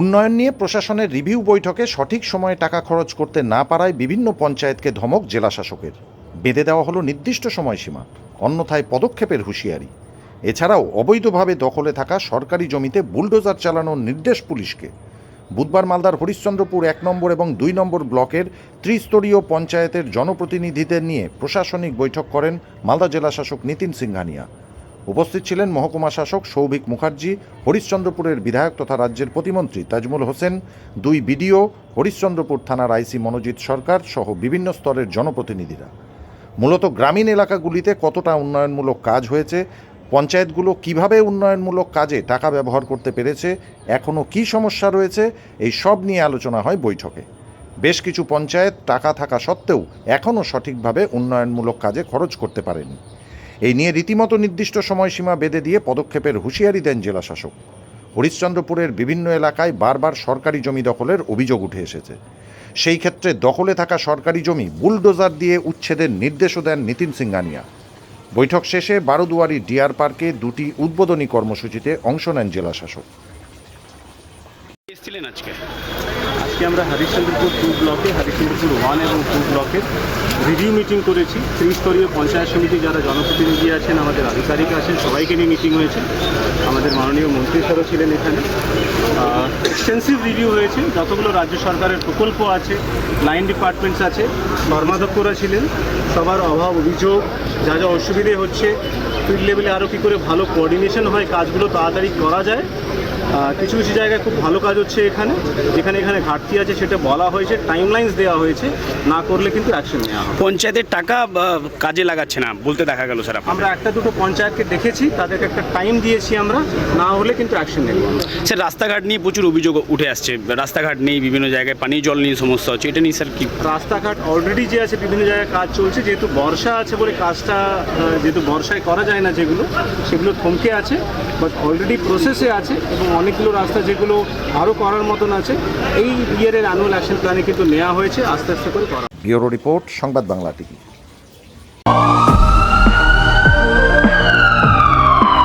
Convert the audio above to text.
উন্নয়ন নিয়ে প্রশাসনের রিভিউ বৈঠকে সঠিক সময়ে টাকা খরচ করতে না পারায় বিভিন্ন পঞ্চায়েতকে ধমক জেলা শাসকের বেঁধে দেওয়া হলো নির্দিষ্ট সময়সীমা, অন্যথায় পদক্ষেপের হুঁশিয়ারি। এছাড়াও অবৈধভাবে দখলে থাকা সরকারি জমিতে বুলডোজার চালানোর নির্দেশ পুলিশকে। বুধবার মালদার হরিশ্চন্দ্রপুর এক নম্বর এবং দুই নম্বর ব্লকের ত্রিস্তরীয় পঞ্চায়েতের জনপ্রতিনিধিদের নিয়ে প্রশাসনিক বৈঠক করেন মালদা জেলা শাসক নিতিন সিংহানিয়া। উপস্থিত ছিলেন মহকুমা শাসক সৌভিক মুখার্জি, হরিশ্চন্দ্রপুরের বিধায়ক তথা রাজ্যের প্রতিমন্ত্রী তাজমুল হোসেন, দুই বিডিও, হরিশ্চন্দ্রপুর থানার আইসি মনোজিৎ সরকার সহ বিভিন্ন স্তরের জনপ্রতিনিধিরা। মূলত গ্রামীণ এলাকাগুলিতে কতটা উন্নয়নমূলক কাজ হয়েছে, পঞ্চায়েতগুলো কীভাবে উন্নয়নমূলক কাজে টাকা ব্যবহার করতে পেরেছে এখনও কী সমস্যা রয়েছে, এই সব নিয়ে আলোচনা হয় বৈঠকে। বেশ কিছু পঞ্চায়েত টাকা থাকা সত্ত্বেও এখনও সঠিকভাবে উন্নয়নমূলক কাজে খরচ করতে পারেনি। এই নিয়ে রীতিমতো নির্দিষ্ট সময়সীমা বেঁধে দিয়ে পদক্ষেপের হুঁশিয়ারি দেন জেলাশাসক। হরিশ্চন্দ্রপুরের বিভিন্ন এলাকায় বারবার সরকারি জমি দখলের অভিযোগ উঠে এসেছে। সেই ক্ষেত্রে দখলে থাকা সরকারি জমি বুলডোজার দিয়ে উচ্ছেদের নির্দেশও দেন নিতিন সিঙ্গানিয়া। বৈঠক শেষে বারোদুয়ারি ডিয়ার পার্কে দুটি উদ্বোধনী কর্মসূচিতে অংশ নেন জেলাশাসক। এসেছিলেন আজকে? আজকে আমরা হরিশ্চন্দ্রপুর টু ব্লকে, হরিশ্চন্দ্রপুর ওয়ান এবং টু ব্লকের রিভিউ মিটিং করেছি। ত্রিস্তরীয় পঞ্চায়েত সমিতি যারা জনপ্রতিনিধি আছেন, আমাদের আধিকারিক আছেন, সবাইকে নিয়ে মিটিং হয়েছে। আমাদের মাননীয় মন্ত্রী স্যারও ছিলেন এখানে। এক্সটেন্সিভ রিভিউ হয়েছে। যতগুলো রাজ্য সরকারের প্রকল্প আছে লাইন ডিপার্টমেন্টস আছে কর্মাধ্যক্ষরা ছিলেন। সবার অভাব, অভিযোগ, যা যা অসুবিধে হচ্ছে ফিল্ড লেভেলে আরও কী করে ভালো কোঅর্ডিনেশন হয়, কাজগুলো তাড়াতাড়ি করা যায় কিছু কিছু জায়গায় খুব ভালো কাজ হচ্ছে এখানে। যেখানে এখানে ঘাটতি আছে সেটা বলা হয়েছে টাইম টাইমলাইন্স দেওয়া হয়েছে না করলে কিন্তু অ্যাকশন নেওয়া হবে। পঞ্চায়েতের টাকা কাজে লাগাচ্ছে না বলতে দেখা গেল স্যার আমরা একটা দুটো পঞ্চায়েতকে দেখেছি তাদেরকে একটা টাইম দিয়েছি আমরা না হলে কিন্তু অ্যাকশন নেব স্যার রাস্তাঘাট নিয়ে প্রচুর অভিযোগ উঠে আসছে। রাস্তাঘাট নেই বিভিন্ন জায়গায় পানীয় জল নিয়ে সমস্যা হচ্ছে এটা নিয়ে স্যার কি? রাস্তাঘাট অলরেডি যে আছে বিভিন্ন জায়গায় কাজ চলছে যেহেতু বর্ষা আছে বলে কাজটা যেহেতু বর্ষায় করা যায় না যেগুলো সেগুলো থমকে আছে বাট অলরেডি প্রসেসে আছে এবং অনেকগুলো রাস্তা যেগুলো আরও করার মতন আছে, এই ইয়ারের অ্যানুয়াল অ্যাকশন প্ল্যানে কিন্তু নেওয়া হয়েছে, আস্তে আস্তে করে করা। Bureau report, Sangbad Bangla TV.